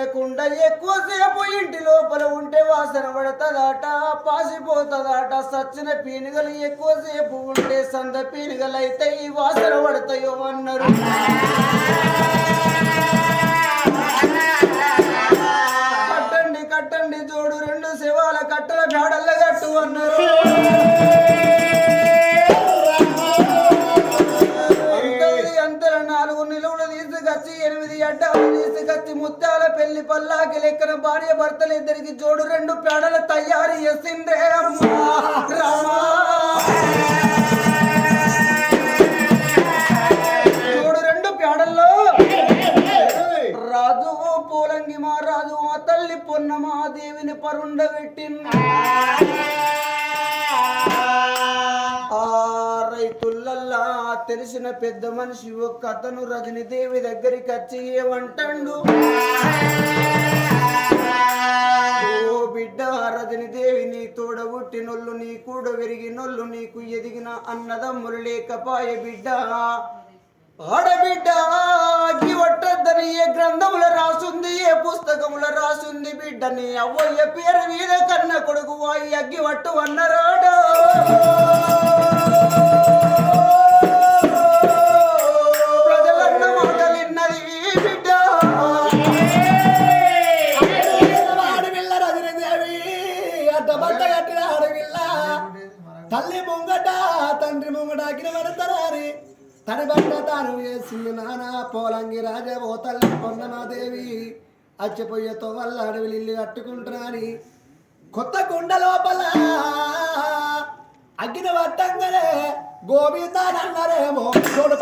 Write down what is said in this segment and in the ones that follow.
తినకుండా ఎక్కువసేపు ఇంటి లోపల ఉంటే వాసన పడతదాట పాసిపోతుందట. సచ్చిన పీనుగలు ఎక్కువసేపు ఉంటే సంద పీనుగలు అయితే ఈ వాసన పడతాయో అన్నారు. కట్టండి కట్టండి జోడు రెండు శివాల కట్టల గాడల్ల కట్టు అన్నారు. ఎంత నాలుగు నిలువులు తీసుకొచ్చి ఎనిమిది అడ్డాలు తీసుకొచ్చి ముత్యాల పెళ్ళి పల్లాకి లెక్కన భార్య భర్తలు ఇద్దరికి జోడు రెండు పేడలు తయారు చేసిందే అమ్మా రామా. జోడు రెండు పేడల్లో రాజు పూలంగి మా రాజు మా తల్లి పొన్నమా దేవిని పరుండ తెలిసిన పెద్ద మనిషి ఒక్క అతను రజని దేవి దగ్గరికి వచ్చి ఏమంటాడు? ఓ బిడ్డ రజని దేవి నీ తోడబుట్టినొల్లు నీ కూడ విరిగినొల్లు నీకు ఎదిగిన అన్నదమ్ములు లేకపాయ బిడ్డ. ఆడబిడ్డ అగ్గి ఒట్టద్దని ఏ గ్రంథముల రాసుంది ఏ పుస్తకముల రాసుంది బిడ్డ. నీ అవ్వయ్య పేరు మీద కన్న కొడుకు వాయి అగ్గి వట్టు అన్నరాడు. బట్ట వేసింది నానా పోలంగి రాజవో తల్లి పొన్నమాదేవి. అచ్చిపోయేతో వల్ల అడవిలు ఇల్లు కట్టుకుంటున్నాని. కొత్త కుండ లోపల అగ్గిన పట్టంగానే గోవిందానన్నారేమో తోడు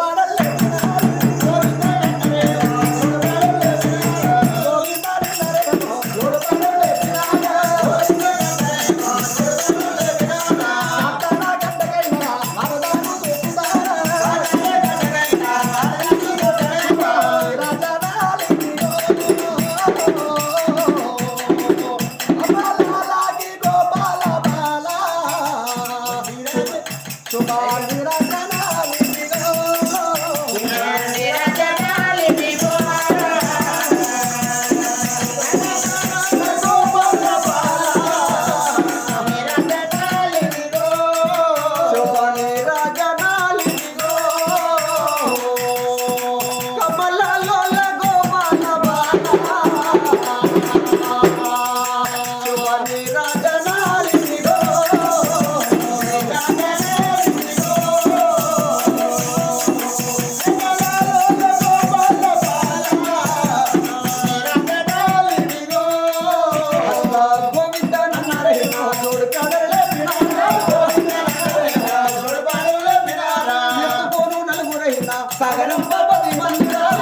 సగరం పది మందిరా.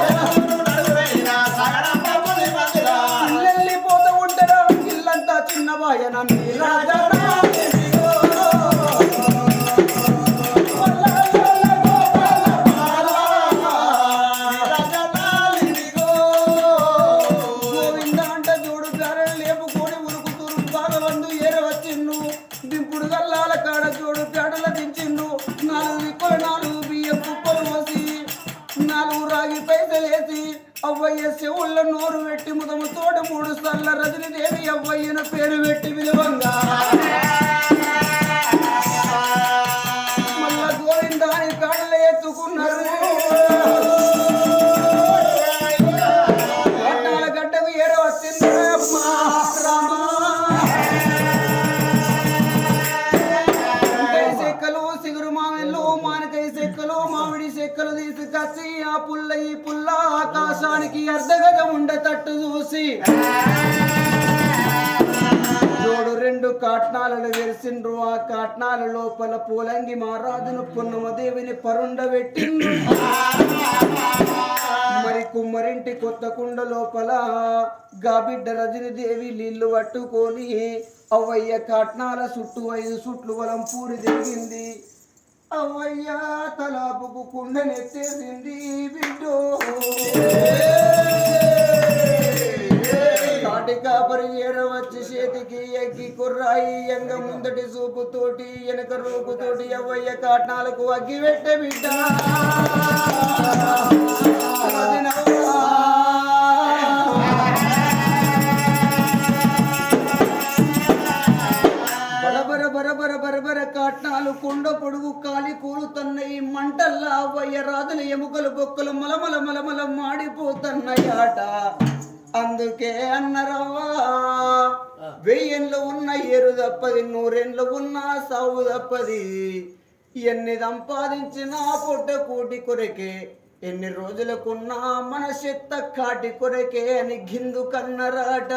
నాలుగు రాగి పైసలేసి అవ్వయ్య శివుళ్ళ నోరు పెట్టి ముదము తోడు మూడు సార్ల రజని దేవి అవ్వయ్యన పేరు పెట్టి విలువంగా. ఆ పుల్ల ఈ పుల్ల ఆకాశానికి అర్ధగజ ఉండేటట్టు చూసి జోడు రెండు కాట్నాలను వెలిసిండ్రు ఆ కాట్నాల లోపల పూలంగి మహారాజును పున్నమదేవిని పరుండబెట్టిండ్రు మరి కుమ్మరింటి కొత్త కుండ లోపల గాబిడ్డ రజని దేవి నీళ్ళు పట్టుకొని అవ్వయ్య కాట్నాల చుట్టూ ఐదు చుట్లు వలం పూరి జరిగింది అవ్వయ్య తలాపుకు కుండనెత్తేసింది బిడ్డో. కాపరి ఏర వచ్చి చేతికి ఎగ్గి కుర్రాయి ఎంగ ముందటి చూపుతోటి వెనక రూపుతోటి అవ్వయ్య కాట్నాలకు అగ్గి పెట్టే బిడ్డ. బొక్కలు మలమల మలమల మాడిపోతున్నాయాట. అందుకే అన్నరవ్వా వెయ్యేళ్ళు ఉన్న ఏరు తప్పది నూరేళ్ళు ఉన్న సావు తప్పది. ఎన్ని సంపాదించినా పొట్ట కూటి కొరకే ఎన్ని రోజులకున్నా మన చెత్త కాటి కొరకే అని గిందు కన్నరాట.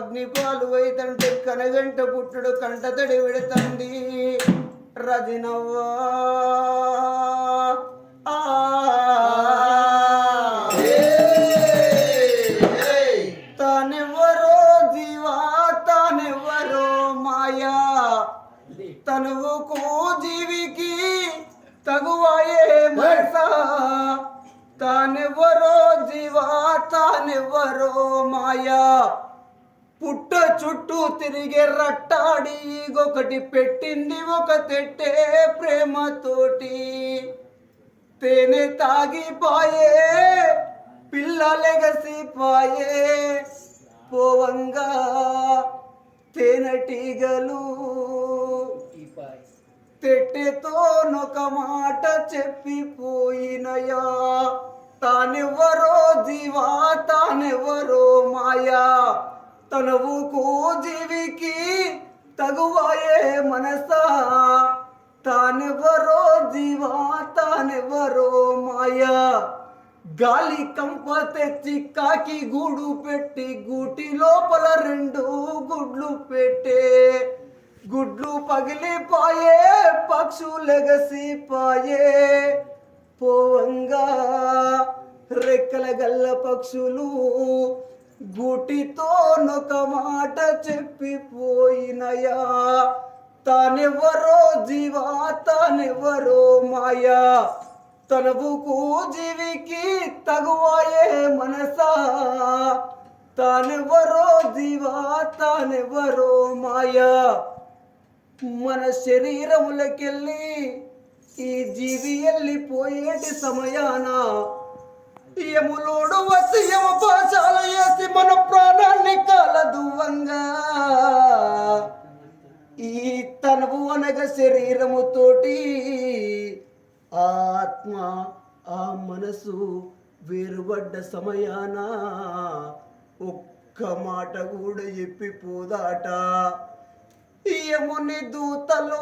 శరీరం అగ్నిపాలు అయితంటే కనగంట పుట్టుడు కంటతడి విడతంది రజినవ్వా. తానెవ్వరో జీవా తానెవ్వరో మాయా. తనువుకు జీవికి తగువాయే మనసా. తానెవ్వరో జీవా తానెవ్వరో మాయా. పుట్ట చుట్టూ తిరిగే రట్టాడి ఒకటి పెట్టింది ఒక తెట్టే ప్రేమతోటి. తేనె తాగిపాయే పిల్లలెగసిపోయే పోవంగా తేనెటీగలు తెట్టెతో నొక మాట చెప్పిపోయినయా తానెవ్వరో జీవా తానెవ్వరో మాయా. తనవుకు జీవికి తగువాయే మనసా. తానెవరో జీవా తానెవరో మాయా. గాలి కంప తెచ్చి కాకి గూడు పెట్టి గూటి లోపల రెండు గుడ్లు పెట్టే. గుడ్లు పగిలిపాయే పక్షులెగసిపాయే పోవంగా రెక్కల గల్ల పక్షులు గూటితో నొక మాట చెప్పిపోయినయా? తానెవరో జీవా తానెవరో మాయా? తనవుకు జీవికి తగువాయే మనసా? తానెవరో జీవా తానెవరో మాయా? మన శరీరములకెళ్ళి ఈ జీవి వెళ్ళిపోయేటి సమయాన? యములోడు వచ్చి పాశాల వేసి మన ప్రాణాన్ని కాలదువ్వంగా ఈ తనవు అనగా శరీరముతోటి ఆత్మ ఆ మనసు వేరుబడ్డ సమయాన ఒక్క మాట కూడా చెప్పిపోదాట. యముని దూతలు